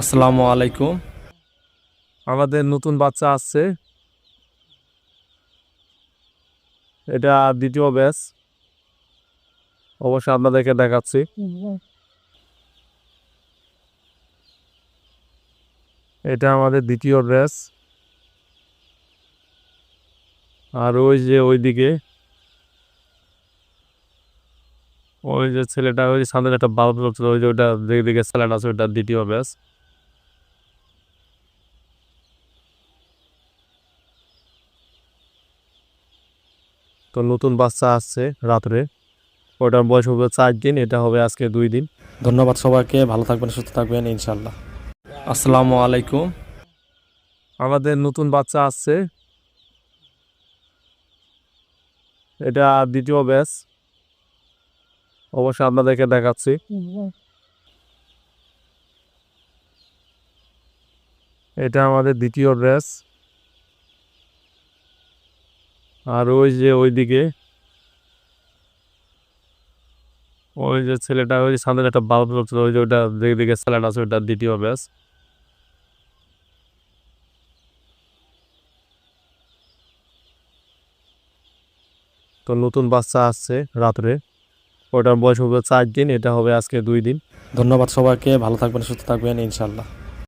আসসালামু আলাইকুম। আমাদের নতুন বাচ্চা আসছে। এটা দ্বিতীয় ব্যাচ। অবশ্যই আপনাদেরকে দেখাচ্ছি। এটা আমাদের দ্বিতীয় ব্যাচ। আর ওই যে ওইদিকে, ওই যে ছেলেটা, ওই সামনে একটা বাল্ব ওই যে ওইটা দিকে ছেলেটা আছে, ওইটা দ্বিতীয় ব্যাচ। তো নতুন বাচ্চা আসছে রাত্রে। ওটার বয়স হবে চার দিন এটা হবে আজকে দুই দিন। ধন্যবাদ সবাইকে ভালো থাকবেন সুস্থ থাকবেন ইনশাল্লাহ আসসালামু আলাইকুম। আমাদের নতুন বাচ্চা আসছে। এটা দ্বিতীয় ব্যাচ। অবশ্যই আপনাদেরকে দেখাচ্ছি। এটা আমাদের দ্বিতীয় ব্যাচ। আর ওই যে ওইদিকে, ওই যে ছেলেটা, ওই সামনে একটা বাল্ব জ্বলছিল, ওই যে ওইটা দিকে ছেলেটা আছে, ওইটা দ্বিতীয় ব্যাচ। তো নতুন বাচ্চা আসছে রাত্রে, ওটার বয়স হবে চার দিন, এটা হবে আজকে দুই দিন। ধন্যবাদ সবাইকে, ভালো থাকবেন, সুস্থ থাকবেন ইনশাল্লাহ